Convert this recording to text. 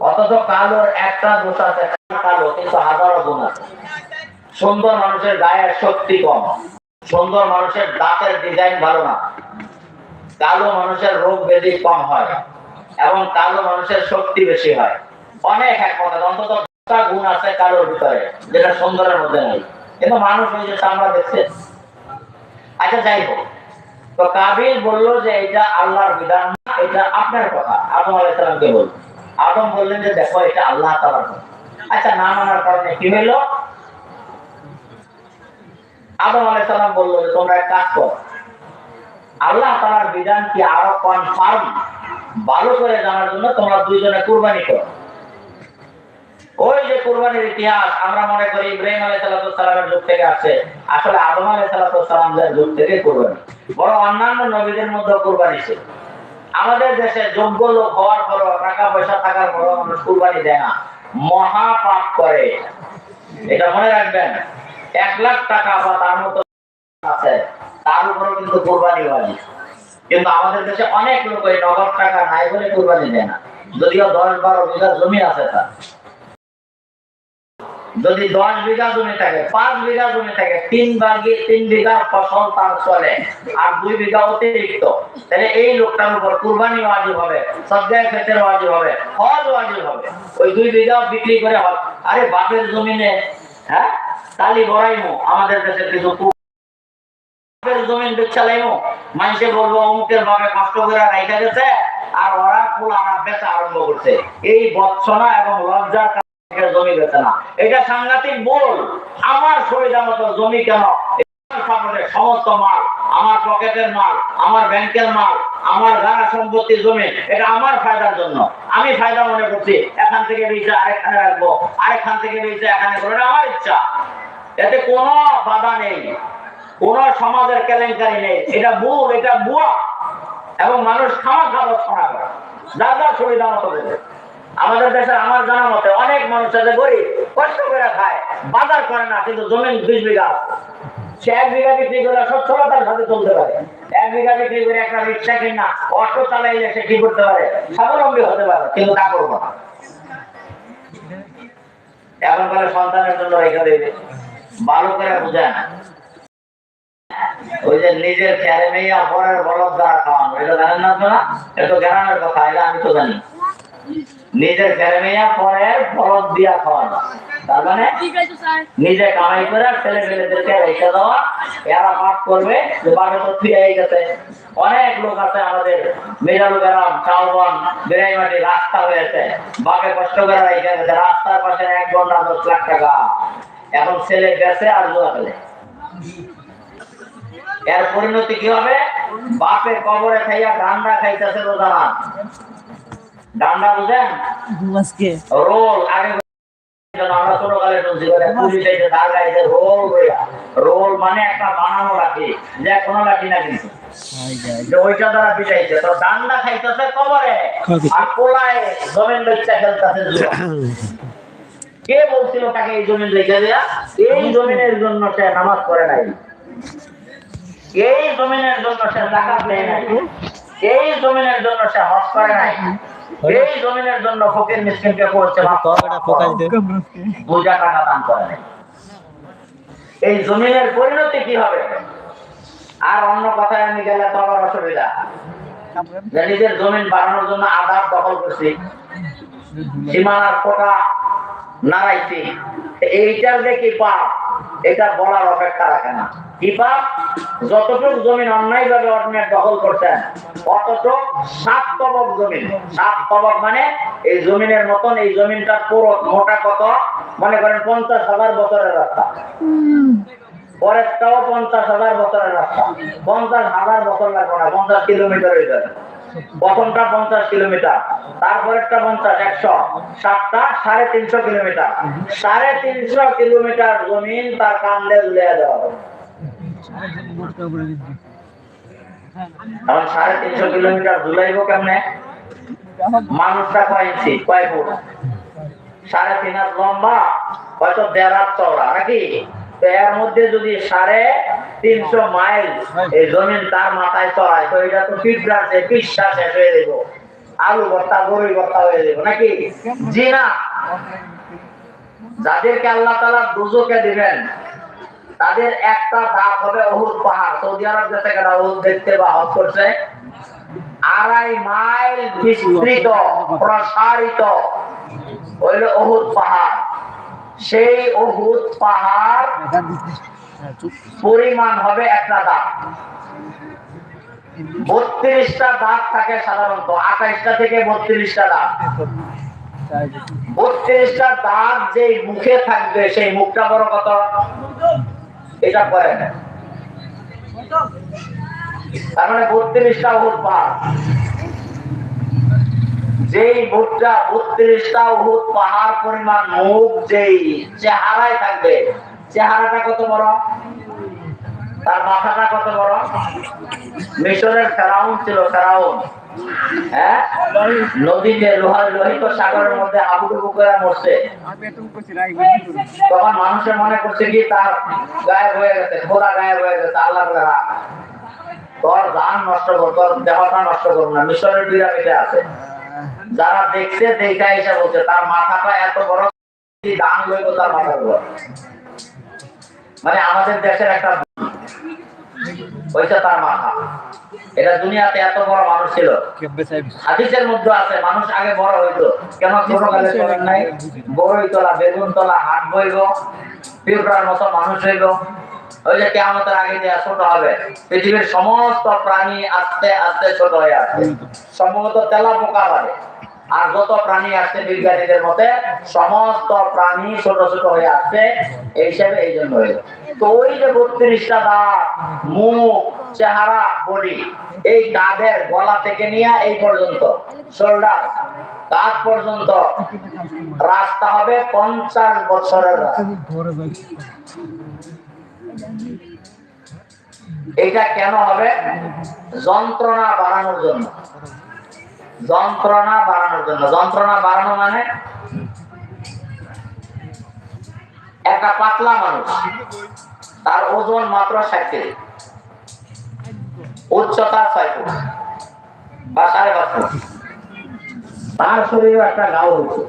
অথচ কালোর একটা দোষ আছে, কালো কিন্তু হাজারো গুণ আছে। সুন্দর মানুষের গায়ের শক্তি কম। সুন্দর মানুষের দাঁতের ডিজাইন ভালো না। কালো মানুষের রোগ ব্যাধি কম হয় এবং কালো মানুষের শক্তি বেশি হয়। অনেক এক কথা অন্তত দশটা গুণ আছে কালোর ভিতরে, যেটা সুন্দরের মধ্যে নেই। কিন্তু মানুষ ওই যে চামড়া দেখছে। আচ্ছা যাই হোক। তো কাবিল বলল যে এটা আল্লাহর বিধান। এটা আপনার কথা। আদম আলাইসালামকে বলল আদম বললেন যে, দেখো, এটা আল্লাহ তালার কথা। আচ্ছা না মানার কারণে কি হইল? আদম আলাইসালাম বলল যে, তোমরা এক কাজ করো। আল্লাহ তালার বিধান কি আরও কনফার্ম ভালো করে জানার জন্য তোমরা দুইজনে কুরবানি করো। ওই যে কুরবানির ইতিহাস, আমরা মনে করি ইব্রাহিম আলাই সালামের যুগ থেকে আছে আসলে আদম আলাই সালামের যুগ থেকে কুরবানি। বড় অন্যান্য নবীদের মধ্যে কুরবানি ছিল। আমাদের দেশে যোগ্য লোক হওয়ার পরও টাকা পয়সা থাকার পরও মানুষ কুরবানি দেয় না। মহা পাপ করে। এটা মনে রাখবেন, এক লাখ টাকা বা তার মতো আছে, তার উপরেও কিন্তু কোরবানি হয়নি কিন্তু আমাদের দেশে অনেক লোক ওই নগদ টাকা নাই বলে কোরবানি দেয় না। যদিও দশ বারো বিঘা জমি আছে তার। যদি দশ বিঘা জমি থাকে, পাঁচ বিঘা জমি থাকে, তিন ভাগে তিন বিঘা ফসল তার চলে, আর দুই বিঘা অতিরিক্ত, তাহলে এই লোকটার উপর কুরবানি ওয়াজিব হবে সজ্জায় ক্ষেতের ওয়াজিব হবে, হজ ওয়াজিব হবে, ওই দুই বিঘা বিক্রি করে হজ। আরে বাপের জমিনে হ্যাঁ? তালি বড়াইমো আমাদের দেশের কিছু বাপের জমিন বেচালাইমো মানুষে বলব, অমুকের ভাবে কষ্ট করে রাইখা গেছে আর ওরা ফুল আনা বেচা আরম্ভ করছে। এই বৎসনা এবং লজ্জার জমি বেচে না। এটা সাংঘাতিক বল আমার সুবিধা মতো জমি কেন? সমস্ত মাল, আমার পকেটের মাল, আমার ব্যাংকের মাল, আমার গাড়া সম্পত্তি জমি, এটা আমার ফায়দার জন্য। আমি ফায়দা মনে করছি, এখান থেকে বেঁচে আরেকখানে রাখব, আরেকখান থেকে বেঁচে এখানে করব, এটা আমার ইচ্ছা। এতে কোনো বাধা নেই, কোন সমাজের কেলেঙ্কারি নেই। এটা ভুল, এটা বুয়া এবং মানুষ খাওয়া খাবার ছড়া করে যার যার সুবিধা মতো আমাদের দেশে আমার জানা মতে অনেক মানুষ আছে গরিব, কষ্ট করে খায়, বাজার করে না, কিন্তু জমিন বিশ বিঘা সে এক বিঘা বিক্রি করে সচ্ছলতার সাথে চলতে পারে। এক বিঘা বিক্রি করে একটা রিক্সা অটো চালাইলে সে কি করতে পারে? স্বাবলম্বী হতে পারে, কিন্তু তা করব না। এখন সন্তানের জন্য দেবে ভালো করে বুঝেন। ওই যে নিজের ছেলে মেয়ে পরের বলদ দ্বারা খাওয়ানো, এটা জানেন না আপনারা? এটা জ্ঞানের কথা, এটা আমি তো জানি। নিজের ছেলে মেয়ে বলদ দিয়া খাওয়ানো। তার মানে নিজে কামাই করে ছেলে মেয়েদেরকে রেখে দেওয়া। এরা পাঠ করবে যে বাপে তো ফিরে গেছে। অনেক লোক আছে আমাদের মেজালু গ্রাম চাউবন রাস্তা হয়েছে। বাপে কষ্ট করে রেখে গেছে রাস্তার পাশে এক ঘণ্টা দশ লাখ টাকা। এখন ছেলে গেছে আর জোয়া ফেলে এর পরিণতি কি হবে? বাপের কবরে খাইয়া ডান্ডা খাইতেছে ডান্ডা বুঝেন রোল আগে আমরা ছোট কালে শুনছি বলে পুলিশ এসে দাঁড় গাইছে রোল রইয়া রোল মানে একটা বানানো লাঠি যে কোনো লাঠি না কিন্তু। ওইটা দ্বারা পিটাইছে তো ডান্ডা খাইতেছে কবরে আর কোলায় জমিন বেচা খেলতেছে কে বলছিল তাকে এই জমিন রেখে দেয়া? এই জমিনের জন্য সে নামাজ পড়ে নাই। এই জমিনের জন্য সে জাকাত দেয় নাই। এই জমিনের জন্য সে হজ করে নাই। এই জমিনের জন্য ফকির মিসকিনকে করছে বোঝা টাকা দান করে এই জমিনের পরিণতি কি হবে? আর অন্য কথায় আমি গেলে তো আবার অসুবিধা। যে নিজের জমিন বাড়ানোর জন্য আধার দখল করছি সীমানার কোটা নাড়াইছি এইটার যে কি পাপ। এটা বলার অপেক্ষা রাখে না। কি পাপ যতটুক জমিন অন্যায় ভাবে অন্যায় দখল করছেন, অতটুক সাত তবক জমিন। সাত তবক মানে এই জমিনের মতন, এই জমিনটার পুরো মোটা কত? মনে করেন পঞ্চাশ হাজার বছরের রাস্তা। পরেরটাও পঞ্চাশ হাজার বছরের রাস্তা। পঞ্চাশ হাজার বছর লাগবে না, পঞ্চাশ কিলোমিটার হয়ে যাবে। প্রথমটা পঞ্চাশ কিলোমিটার, তারপরেরটা পঞ্চাশ, একশো, সাতটা সাড়ে তিনশো কিলোমিটার। সাড়ে তিনশো কিলোমিটার জমিন তার কান্দে ঝুলিয়ে দেওয়া হবে। সাড়ে তিনশো কিলোমিটার ঝুলাইবো কেমনে? মানুষটা কয় ইঞ্চি? কয় ফুট? সাড়ে তিন হাত লম্বা, হয়তো দেড় হাত চওড়া, নাকি? এর মধ্যে যদি সাড়ে তিনশো মাইল এই জমিন তার মাথায় চড়ায় তো এটা তো পিঁপড়া আছে পিসা শেষ হয়ে দেবো আলু ভর্তা গরুই ভর্তা হয়ে যাবে নাকি? জি না। যাদেরকে আল্লাহ তালা দুজকে দিবেন তাদের একটা দাঁত হবে অহুদ পাহাড়। সৌদি আরব যেতে গেলে অহুদ দেখতে বা হজ করছে আড়াই মাইল বিস্তৃত প্রসারিত হইল অহুদ পাহাড়। সেই অহুদ পাহাড় পরিমাণ হবে একটা দাঁত বত্রিশটা দাঁত থাকে সাধারণত, আঠাইশটা থেকে বত্রিশটা দাঁত বত্রিশটা দাঁত যে মুখে থাকবে, সেই মুখটা বড় কত? এটা করে না তার মানে বত্রিশটা উহুদ পাহাড়। যেই মুখটা বত্রিশটা উহুদ পাহাড় পরিমাণ মুখ, যেই চেহারায় থাকবে, চেহারাটা কত বড়? তার মাথাটা কত বড়? মিশরের ফেরাউন ছিল ফেরাউন। হ্যাঁ? নদীতে লোহার লোহিত সাগরের মধ্যে হাবুডুবু করে মরছে। তখন মানুষের মনে করছে কি, তার গায়েব হয়ে গেছে খোদা গায়েব হয়ে গেছে আল্লাহ তোর দান নষ্ট কর, তোর দেহটা নষ্ট কর না, মিশরের পিরামিডে আছে। যারা দেখছে দেখা এসে বলছে তার মাথাটা এত বড় দান লইব তার মাথার উপর? মানে আমাদের দেশের একটা ওইটা তার মাথা। এটা দুনিয়াতে এত বড় মানুষ ছিল। হাদিসের মধ্যে আছে মানুষ আগে বড় হইতো। কেন ছোটকালে করেন নাই? বড়ই তোলা বেগুন তোলা হাট বইব পিঁপড়ার মতো মানুষ হইব। ওই যে কেমতের আগে দেয়া ছোট হবে, পৃথিবীর সমস্ত প্রাণী আস্তে আস্তে ছোট হয়ে আসে সম্ভবত তেলা পোকা বাড়ে আর যত প্রাণী আসছে বিজ্ঞানীদের মতে, সমস্ত প্রাণী ছোট ছোট হয়ে আসছে, এই হিসাবে এই জন্য হইল তো ওই যে বত্রিশটা দাঁত মুখ, চেহারা, বডি, এই কাঁধের গলা থেকে নিয়ে এই পর্যন্ত, শোল্ডার কাঁধ পর্যন্ত রাস্তা হবে পঞ্চাশ বছরের এটা কেন হবে? যন্ত্রণা বাড়ানোর জন্য। যন্ত্রণা বাড়ানোর জন্য। যন্ত্রণা বাড়ানো মানে? একটা পাতলা মানুষ, তার ওজন মাত্র ষাট কেজি। উচ্চতা ছয় ফুট বা সাড়ে পাঁচ ফুট। তার শরীরে একটা গাও হয়েছে